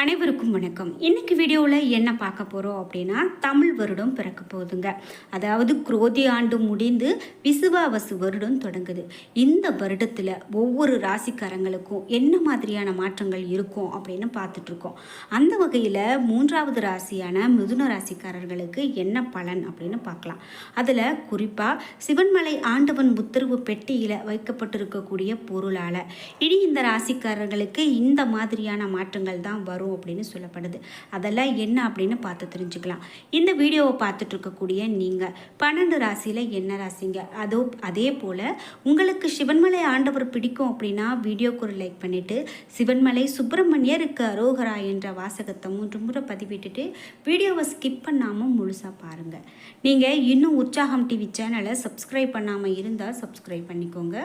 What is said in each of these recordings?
அனைவருக்கும் வணக்கம். இன்னைக்கு வீடியோவில் என்ன பார்க்க போகிறோம் அப்படின்னா தமிழ் வருடம் பிறக்க போகுதுங்க. அதாவது குரோதி ஆண்டு முடிந்து விசுவாவசு வருடம் தொடங்குது. இந்த வருடத்தில் ஒவ்வொரு ராசிக்காரங்களுக்கும் என்ன மாதிரியான மாற்றங்கள் இருக்கும் அப்படின்னு பார்த்துட்ருக்கோம். அந்த வகையில் மூன்றாவது ராசியான மிதுன ராசிக்காரர்களுக்கு என்ன பலன் அப்படின்னு பார்க்கலாம். அதில் குறிப்பாக சிவன்மலை ஆண்டவன் உத்தரவு பெட்டியில் வைக்கப்பட்டிருக்கக்கூடிய பொருளால் இனி இந்த ராசிக்காரர்களுக்கு இந்த மாதிரியான மாற்றங்கள் தான் வரும் அப்படின்னு சொல்லப்படுது. அதெல்லாம் என்ன அப்படின்னு பார்த்து தெரிஞ்சுக்கலாம். இந்த வீடியோவை பார்த்துட்டு இருக்கக்கூடிய நீங்கள் பன்னெண்டு ராசியில் என்ன ராசிங்க? அதோ அதே போல் உங்களுக்கு சிவன்மலை ஆண்டவர் பிடிக்கும் அப்படின்னா வீடியோக்கு ஒரு லைக் பண்ணிவிட்டு சிவன்மலை சுப்பிரமணியருக்கு அரோகரா என்ற வாசகத்தை மூன்று முறை பதிவிட்டுட்டு வீடியோவை ஸ்கிப் பண்ணாமல் முழுசாக பாருங்கள் நீங்கள் இன்னும் உற்சாகம் டிவி சேனலை சப்ஸ்கிரைப் பண்ணாமல் இருந்தால் சப்ஸ்கிரைப் பண்ணிக்கோங்க.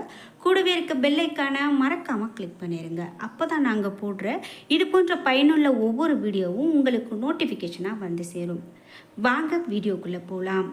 கூடவே இருக்க பெல்லைக்கான மறக்காமல் கிளிக் பண்ணிடுங்க அப்போ தான் நாங்கள் போடுற இது போன்ற பயனுள்ள ஒவ்வொரு வீடியோவும் உங்களுக்கு நோட்டிஃபிகேஷனாக வந்து சேரும். வாங்க வீடியோக்குள்ளே போகலாம்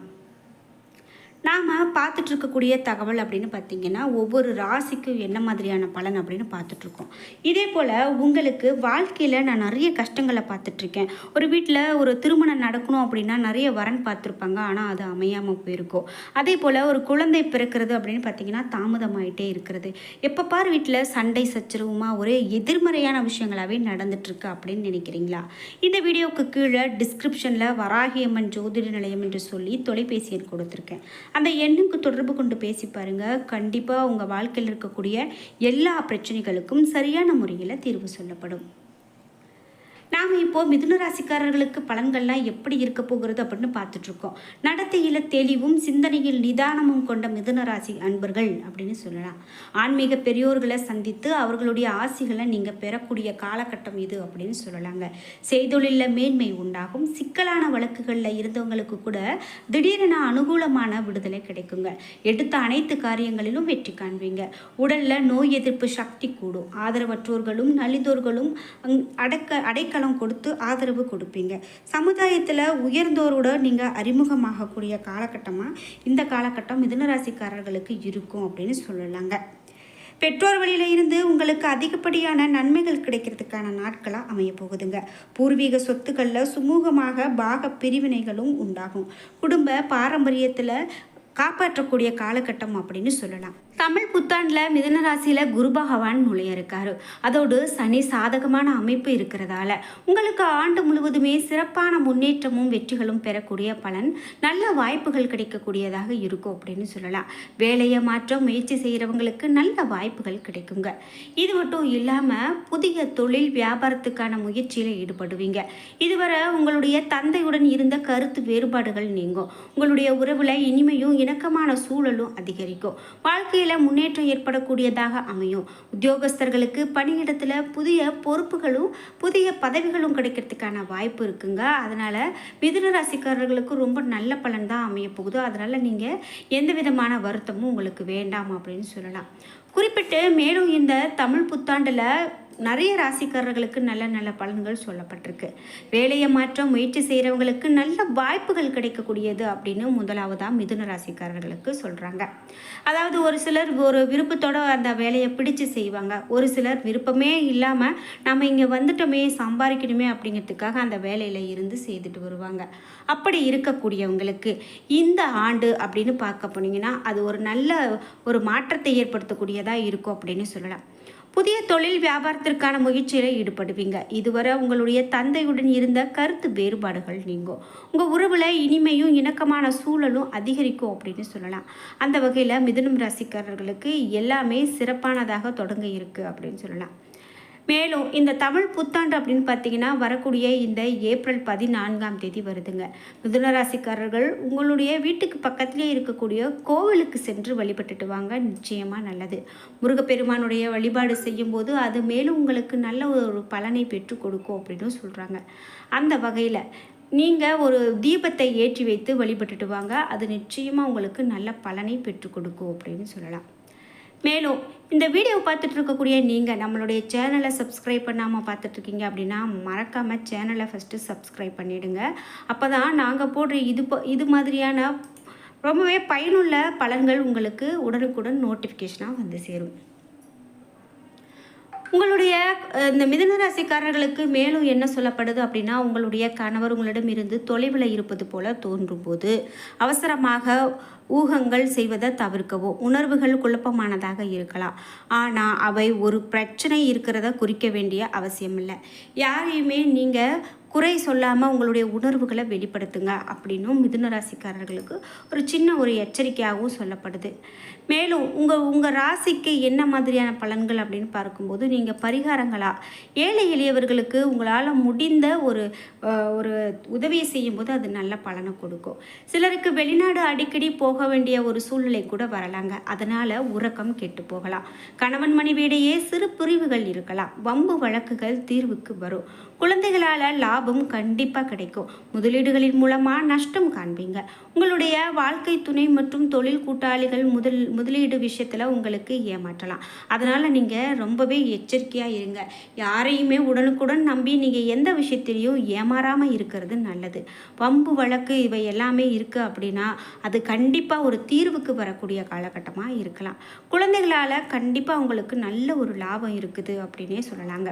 நாம் பார்த்துட்டு இருக்கக்கூடிய தகவல் அப்படின்னு பார்த்தீங்கன்னா ஒவ்வொரு ராசிக்கும் என்ன மாதிரியான பலன் அப்படின்னு பார்த்துட்ருக்கோம். இதே போல் உங்களுக்கு வாழ்க்கையில் நான் நிறைய கஷ்டங்களை பார்த்துட்ருக்கேன். ஒரு வீட்டில் ஒரு திருமணம் நடக்கணும் அப்படின்னா நிறைய வரன் பார்த்துருப்பாங்க. ஆனால் அது அமையாமல் போயிருக்கும். அதே போல் ஒரு குழந்தை பிறக்கிறது அப்படின்னு பார்த்தீங்கன்னா தாமதமாயிட்டே இருக்கிறது. எப்போ பார் வீட்டில் சண்டை சச்சரவுமா ஒரே எதிர்மறையான விஷயங்களாகவே நடந்துட்டுருக்கு அப்படின்னு நினைக்கிறீங்களா? இந்த வீடியோவுக்கு கீழே டிஸ்கிரிப்ஷனில் வராகியம்மன் ஜோதிட நிலையம் என்று சொல்லி தொலைபேசி எண் கொடுத்துருக்கேன். அந்த எண்ணுக்கு தொடர்பு கொண்டு பேசி பாருங்க. கண்டிப்பாக உங்கள் வாழ்க்கையில் இருக்கக்கூடிய எல்லா பிரச்சனைகளுக்கும் சரியான முறையில் தீர்வு சொல்லப்படும். நாம் இப்போ மிதுன ராசிக்காரர்களுக்கு பலன்கள்லாம் எப்படி இருக்க போகிறது அப்படின்னு பார்த்துட்ருக்கோம். நடத்தையில் தெளிவும் சிந்தனையில் நிதானமும் கொண்ட மிதுன ராசி அன்பர்கள் அப்படின்னு சொல்லலாம். ஆன்மீக பெரியோர்களை சந்தித்து அவர்களுடைய ஆசிகளை நீங்கள் பெறக்கூடிய காலகட்டம் இது அப்படின்னு சொல்லலாங்க. செய்தொழிலில் மேன்மை உண்டாகும். சிக்கலான வழக்குகளில் இருந்தவங்களுக்கு கூட திடீரென அனுகூலமான விடுதலை கிடைக்குங்க. எடுத்த அனைத்து காரியங்களிலும் வெற்றி காண்பீங்க. உடலில் நோய் எதிர்ப்பு சக்தி கூடும். ஆதரவற்றோர்களும் நலிந்தோர்களும் அடக்க அடைக்கல அடைக்கலம் கொடுத்து ஆதரவு கொடுப்பீங்க. சமுதாயத்தில் உயர்ந்தோரோட நீங்கள் அறிமுகமாகக்கூடிய காலகட்டமாக இந்த காலகட்டம் மிதுனராசிக்காரர்களுக்கு இருக்கும் அப்படின்னு சொல்லலாங்க. பெற்றோர் வழியில இருந்து உங்களுக்கு அதிகப்படியான நன்மைகள் கிடைக்கிறதுக்கான நாட்களாக அமைய போகுதுங்க. பூர்வீக சொத்துக்களில் சுமூகமாக பாக பிரிவினைகளும் உண்டாகும். குடும்ப பாரம்பரியத்தில் காப்பாற்றக்கூடிய காலகட்டம் அப்படின்னு சொல்லலாம். தமிழ் புத்தாண்டில் மிதன ராசியில் குரு பகவான் நுழைய இருக்காரு. அதோடு சனி சாதகமான அமைப்பு இருக்கிறதால உங்களுக்கு ஆண்டு முழுவதுமே சிறப்பான முன்னேற்றமும் வெற்றிகளும் பெறக்கூடிய பலன் நல்ல வாய்ப்புகள் கிடைக்கக்கூடியதாக இருக்கும் அப்படின்னு சொல்லலாம். வேலையை மாற்ற முயற்சி செய்கிறவங்களுக்கு நல்ல வாய்ப்புகள் கிடைக்குங்க. இது மட்டும் இல்லாமல் புதிய தொழில் வியாபாரத்துக்கான முயற்சியில் ஈடுபடுவீங்க. இதுவரை உங்களுடைய தந்தையுடன் இருந்த கருத்து வேறுபாடுகள் நீங்கும். உங்களுடைய உறவில் இனிமையும் இணக்கமான சூழலும் அதிகரிக்கும். வாழ்க்கையில் முன்னேற்றம் ஏற்படக்கூடியதாக அமையும். உத்தியோகஸ்தர்களுக்கு பணியிடத்தில் புதிய பொறுப்புகளும் புதிய பதவிகளும் கிடைக்கிறதுக்கான வாய்ப்பு இருக்குங்க. அதனால் மிதுன ராசிக்காரர்களுக்கு ரொம்ப நல்ல பலன் தான் அமைய போகுது. அதனால் நீங்கள் எந்த விதமான வருத்தமும் உங்களுக்கு வேண்டாம் அப்படின்னு சொல்லலாம். குறிப்பிட்டு மேலும் இந்த தமிழ் புத்தாண்டில் நிறைய ராசிக்காரர்களுக்கு நல்ல நல்ல பலன்கள் சொல்லப்பட்டிருக்கு. வேலையை மாற்ற முயற்சி செய்கிறவங்களுக்கு நல்ல வாய்ப்புகள் கிடைக்கக்கூடியது அப்படின்னு முதலாவதாக மிதுன ராசிக்காரர்களுக்கு சொல்கிறாங்க அதாவது ஒரு சிலர் ஒரு விருப்பத்தோடு அந்த வேலையை பிடிச்சு செய்வாங்க. ஒரு சிலர் விருப்பமே இல்லாமல் நம்ம இங்கே வந்துட்டோமே சம்பாதிக்கணுமே அப்படிங்கிறதுக்காக அந்த வேலையில் இருந்து செய்துட்டு வருவாங்க. அப்படி இருக்கக்கூடியவங்களுக்கு இந்த ஆண்டு அப்படின்னு பார்க்க போனீங்கன்னா அது ஒரு நல்ல ஒரு மாற்றத்தை ஏற்படுத்தக்கூடியதாக இருக்கும் அப்படின்னு சொல்லலாம். புதிய தொழில் வியாபாரத்திற்கான முயற்சியில் ஈடுபடுவீங்க. இதுவரை உங்களுடைய தந்தையுடன் இருந்த கருத்து வேறுபாடுகள் நீங்கும். உங்கள் உறவில் இனிமையும் இணக்கமான சூழலும் அதிகரிக்கும் அப்படின்னு சொல்லலாம். அந்த வகையில் மிதுனம் ராசிக்காரர்களுக்கு எல்லாமே சிறப்பானதாக தொடங்க இருக்குது அப்படின்னு சொல்லலாம். மேலும் இந்த தமிழ் புத்தாண்டு அப்படின்னு பார்த்தீங்கன்னா வரக்கூடிய இந்த ஏப்ரல் பதினான்காம் தேதி வருதுங்க. மிதுனராசிக்காரர்கள் உங்களுடைய வீட்டுக்கு பக்கத்திலே இருக்கக்கூடிய கோவிலுக்கு சென்று வழிபட்டுட்டு வாங்க. நிச்சயமாக நல்லது. முருகப்பெருமானுடைய வழிபாடு செய்யும்போது அது மேலும் உங்களுக்கு நல்ல ஒரு பலனை பெற்று கொடுக்கும் அப்படின்னு சொல்கிறாங்க அந்த வகையில் நீங்கள் ஒரு தீபத்தை ஏற்றி வைத்து வழிபட்டுட்டு வாங்க. அது நிச்சயமாக உங்களுக்கு நல்ல பலனை பெற்றுக் கொடுக்கும் அப்படின்னு சொல்லலாம். மேலும் இந்த வீடியோ பார்த்துட்டு இருக்கக்கூடிய நீங்கள் நம்மளுடைய சேனலை சப்ஸ்கிரைப் பண்ணாமல் பார்த்துட்ருக்கீங்க அப்படின்னா மறக்காமல் சேனலை ஃபஸ்ட்டு சப்ஸ்கிரைப் பண்ணிவிடுங்க அப்போ தான் நாங்கள் போடுற இது இது மாதிரியான ரொம்பவே பயனுள்ள பலன்கள் உங்களுக்கு உடனுக்குடன் நோட்டிஃபிகேஷனாக வந்து சேரும். உங்களுடைய இந்த மிதனராசிக்காரர்களுக்கு மேலும் என்ன சொல்லப்படுது அப்படின்னா உங்களுடைய கணவர் உங்களிடம் இருந்து தொலைவில் இருப்பது போல தோன்றும் போது அவசரமாக ஊகங்கள் செய்வதை தவிர்க்கவும் உணர்வுகள் குழப்பமானதாக இருக்கலாம். ஆனால் அவை ஒரு பிரச்சனை இருக்கிறத குறிக்க வேண்டிய அவசியம் இல்லை யாரையுமே நீங்கள் குறை சொல்லாமல் உங்களுடைய உணர்வுகளை வெளிப்படுத்துங்க அப்படின்னும் மிதுன ராசிக்காரர்களுக்கு ஒரு சின்ன ஒரு எச்சரிக்கையாகவும் சொல்லப்படுது. மேலும் உங்கள் உங்கள் ராசிக்கு என்ன மாதிரியான பலன்கள் அப்படின்னு பார்க்கும்போது நீங்கள் பரிகாரங்களாக ஏழை எளியவர்களுக்கு உங்களால் முடிந்த ஒரு ஒரு உதவியை செய்யும்போது அது நல்ல பலனை கொடுக்கும். சிலருக்கு வெளிநாடு அடிக்கடி போக வேண்டிய ஒரு சூழ்நிலை கூட வரலாங்க. அதனால் உறக்கம் கெட்டு போகலாம். கணவன் மனைவியிடையே சிறு பிரிவுகள் இருக்கலாம். வம்பு வழக்குகள் தீர்வுக்கு வரும். குழந்தைகளால் லாபம் கண்டிப்பாக கிடைக்கும். முதலீடுகளின் மூலமாக நஷ்டம் காண்பீங்க. உங்களுடைய வாழ்க்கை துணை மற்றும் தொழில் கூட்டாளிகள் முதல் முதலீடு விஷயத்தில் உங்களுக்கு ஏமாற்றலாம். அதனால் நீங்கள் ரொம்பவே எச்சரிக்கையாக இருங்க. யாரையுமே உடனுக்குடன் நம்பி நீங்கள் எந்த விஷயத்திலையும் ஏமாறாமல் இருக்கிறது நல்லது. வம்பு வழக்கு இவை எல்லாமே இருக்குது அப்படின்னா அது கண்டிப்பாக ஒரு தீர்வுக்கு வரக்கூடிய காலகட்டமாக இருக்கலாம். குழந்தைகளால் கண்டிப்பாக உங்களுக்கு நல்ல ஒரு லாபம் இருக்குது அப்படின்னே சொல்லலாங்க.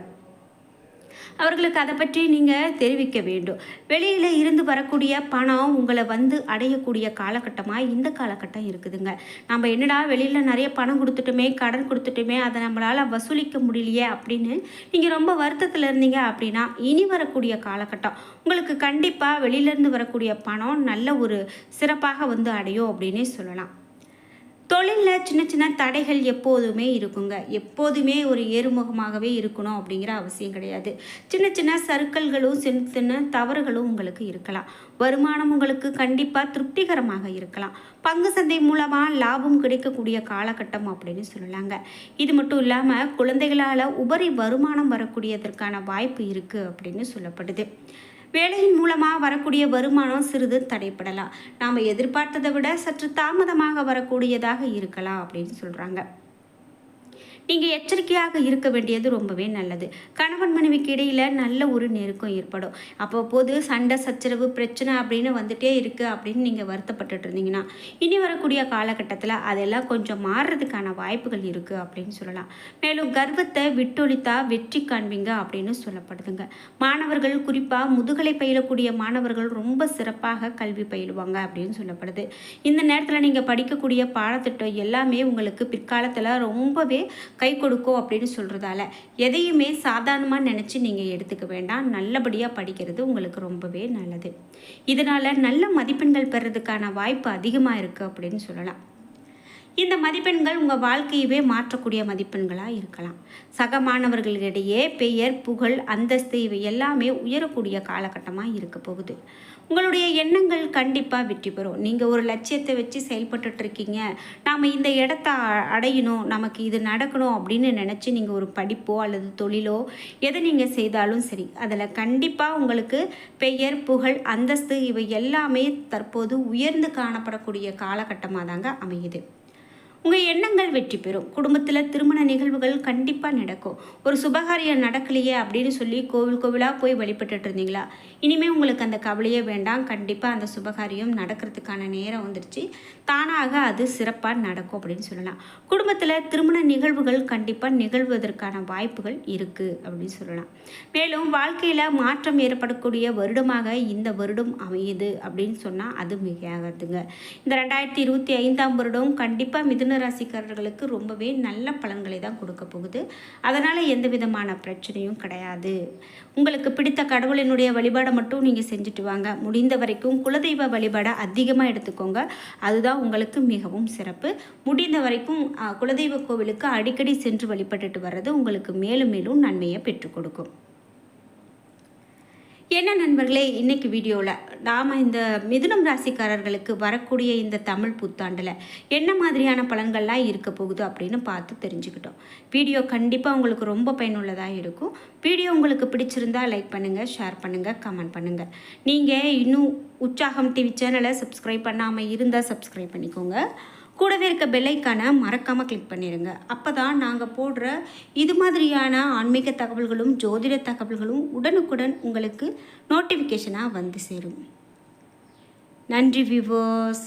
அவர்களுக்கு அதை பற்றி நீங்கள் தெரிவிக்க வேண்டும். வெளியில் இருந்து வரக்கூடிய பணம் உங்களை வந்து அடையக்கூடிய காலகட்டமாக இந்த காலகட்டம் இருக்குதுங்க. நம்ம என்னடா வெளியில் நிறைய பணம் கொடுத்துட்டுமே கடன் கொடுத்துட்டுமே அதை நம்மளால் வசூலிக்க முடியலையே அப்படின்னு நீங்கள் ரொம்ப வருத்தத்தில் இருந்தீங்க அப்படின்னா இனி வரக்கூடிய காலகட்டம் உங்களுக்கு கண்டிப்பாக வெளியிலேருந்து வரக்கூடிய பணம் நல்ல ஒரு சிறப்பாக வந்து அடையும் அப்படின்னே சொல்லலாம். தொழிலில் சின்ன சின்ன தடைகள் எப்போதுமே இருக்குங்க. எப்போதுமே ஒரு ஏறுமுகமாகவே இருக்கணும் அப்படிங்கிற அவசியம் கிடையாது. சின்ன சின்ன சருக்கல்களும் சின்ன சின்ன தவறுகளும் உங்களுக்கு இருக்கலாம். வருமானம் உங்களுக்கு கண்டிப்பாக திருப்திகரமாக இருக்கலாம். பங்கு சந்தை மூலமாக லாபம் கிடைக்கக்கூடிய காலகட்டம் அப்படின்னு சொல்லலாங்க. இது மட்டும் இல்லாமல் குழந்தைகளால் உபரி வருமானம் வரக்கூடியதற்கான வாய்ப்பு இருக்குது அப்படின்னு சொல்லப்படுது. வேலையின் மூலமாக வரக்கூடிய வருமானம் சிறிது தடைப்படலாம். நாம் எதிர்பார்த்ததை விட சற்று தாமதமாக வரக்கூடியதாக இருக்கலாம் அப்படின்னு சொல்கிறாங்க நீங்கள் எச்சரிக்கையாக இருக்க வேண்டியது ரொம்பவே நல்லது. கணவன் மனைவிக்கு இடையில் நல்ல ஒரு நெருக்கம் ஏற்படும். அப்பப்போது சண்டை சச்சரவு பிரச்சனை அப்படின்னு வந்துட்டே இருக்குது அப்படின்னு நீங்கள் வருத்தப்பட்டுட்டு இருந்தீங்கன்னா இனி வரக்கூடிய காலகட்டத்தில் அதெல்லாம் கொஞ்சம் மாறுறதுக்கான வாய்ப்புகள் இருக்குது அப்படின்னு சொல்லலாம். மேலும் கர்வத்தை விட்டொழித்தா வெற்றி காண்பீங்க அப்படின்னு சொல்லப்படுதுங்க. மாணவர்கள் குறிப்பாக முதுகலை பயிலக்கூடிய மாணவர்கள் ரொம்ப சிறப்பாக கல்வி பயிலுவாங்க அப்படின்னு சொல்லப்படுது. இந்த நேரத்தில் நீங்கள் படிக்கக்கூடிய பாடத்திட்டம் எல்லாமே உங்களுக்கு பிற்காலத்தில் ரொம்பவே கை கொடுக்கும் அப்படின்னு சொல்கிறதால எதையுமே சாதாரணமாக நினச்சி நீங்கள் எடுத்துக்க வேண்டாம். நல்லபடியாக படிக்கிறது உங்களுக்கு ரொம்பவே நல்லது. இதனால் நல்ல மதிப்பெண்கள் பெறதுக்கான வாய்ப்பு அதிகமாக இருக்குது அப்படின்னு சொல்லலாம். இந்த மதிப்பெண்கள் உங்கள் வாழ்க்கையவே மாற்றக்கூடிய மதிப்பெண்களாக இருக்கலாம். சக மாணவர்களிடையே பெயர் புகழ் அந்தஸ்து இவை எல்லாமே உயரக்கூடிய காலகட்டமாக இருக்க போகுது. உங்களுடைய எண்ணங்கள் கண்டிப்பாக வெற்றி பெறும். நீங்கள் ஒரு லட்சியத்தை வச்சு செயல்பட்டுட்டு இருக்கீங்க நாம் இந்த இடத்த அடையணும் நமக்கு இது நடக்கணும் அப்படின்னு நினச்சி நீங்கள் ஒரு படிப்போ அல்லது தொழிலோ எதை நீங்கள் செய்தாலும் சரி அதில் கண்டிப்பாக உங்களுக்கு பெயர் புகழ் அந்தஸ்து இவை எல்லாமே தற்போது உயர்ந்து காணப்படக்கூடிய காலகட்டமாக தாங்க அமையுது. உங்கள் எண்ணங்கள் வெற்றி பெறும். குடும்பத்தில் திருமண நிகழ்வுகள் கண்டிப்பாக நடக்கும். ஒரு சுபகாரியம் நடக்கலையே அப்படின்னு சொல்லி கோவில் கோவிலாக போய் வழிபட்டுட்டு இருந்தீங்களா? இனிமேல் உங்களுக்கு அந்த கவலையே வேண்டாம். கண்டிப்பாக அந்த சுபகாரியம் நடக்கிறதுக்கான நேரம் வந்துடுச்சு தானாக அது சிறப்பாக நடக்கும் அப்படின்னு சொல்லலாம். குடும்பத்தில் திருமண நிகழ்வுகள் கண்டிப்பாக நிகழ்வதற்கான வாய்ப்புகள் இருக்குது அப்படின்னு சொல்லலாம். மேலும் வாழ்க்கையில் மாற்றம் ஏற்படக்கூடிய வருடமாக இந்த வருடம் அமையுது அப்படின்னு சொன்னால் அது மிகையாகாதுங்க. இந்த ரெண்டாயிரத்தி இருபத்தி ஐந்தாம் வருடம் கண்டிப்பாக மிதுன ராசிக்காரர்களுக்கு ரொம்பவே நல்ல பலன்களை தான் கொடுக்க போகுது. அதனால் எந்த விதமான பிரச்சனையும் கிடையாது. உங்களுக்கு பிடித்த கடவுளினுடைய வழிபாடை மட்டும் நீங்கள் செஞ்சுட்டு வாங்க. முடிந்த வரைக்கும் குலதெய்வ வழிபாடை அதிகமாக எடுத்துக்கோங்க. அதுதான் உங்களுக்கு மிகவும் சிறப்பு. முடிந்த வரைக்கும் குலதெய்வ கோவிலுக்கு அடிக்கடி சென்று வழிபட்டுட்டு வர்றது உங்களுக்கு மேலும் மேலும் நன்மையை பெற்றுக் கொடுக்கும். என்ன நண்பர்களே இன்றைக்கி வீடியோவில் நாம் இந்த மிதுனம் ராசிக்காரர்களுக்கு வரக்கூடிய இந்த தமிழ் புத்தாண்டில் என்ன மாதிரியான பலன்கள்லாம் இருக்க போகுது அப்படின்னு பார்த்து தெரிஞ்சுக்கிட்டோம். வீடியோ கண்டிப்பாக உங்களுக்கு ரொம்ப பயனுள்ளதாக இருக்கும். வீடியோ உங்களுக்கு பிடிச்சிருந்தா லைக் பண்ணுங்கள் ஷேர் பண்ணுங்கள் கமெண்ட் பண்ணுங்கள் நீங்கள் இன்னும் உற்சாகம் டிவி சேனலை சப்ஸ்கிரைப் பண்ணாமல் இருந்தால் சப்ஸ்கிரைப் பண்ணிக்கோங்க. கூடவே இருக்க பெல்லைக்கான மறக்காமல் கிளிக் பண்ணிடுங்க அப்போ தான் நாங்கள் போடுற இது மாதிரியான ஆன்மீக தகவல்களும் ஜோதிட தகவல்களும் உடனுக்குடன் உங்களுக்கு நோட்டிஃபிகேஷனாக வந்து சேரும். நன்றி விவோஸ்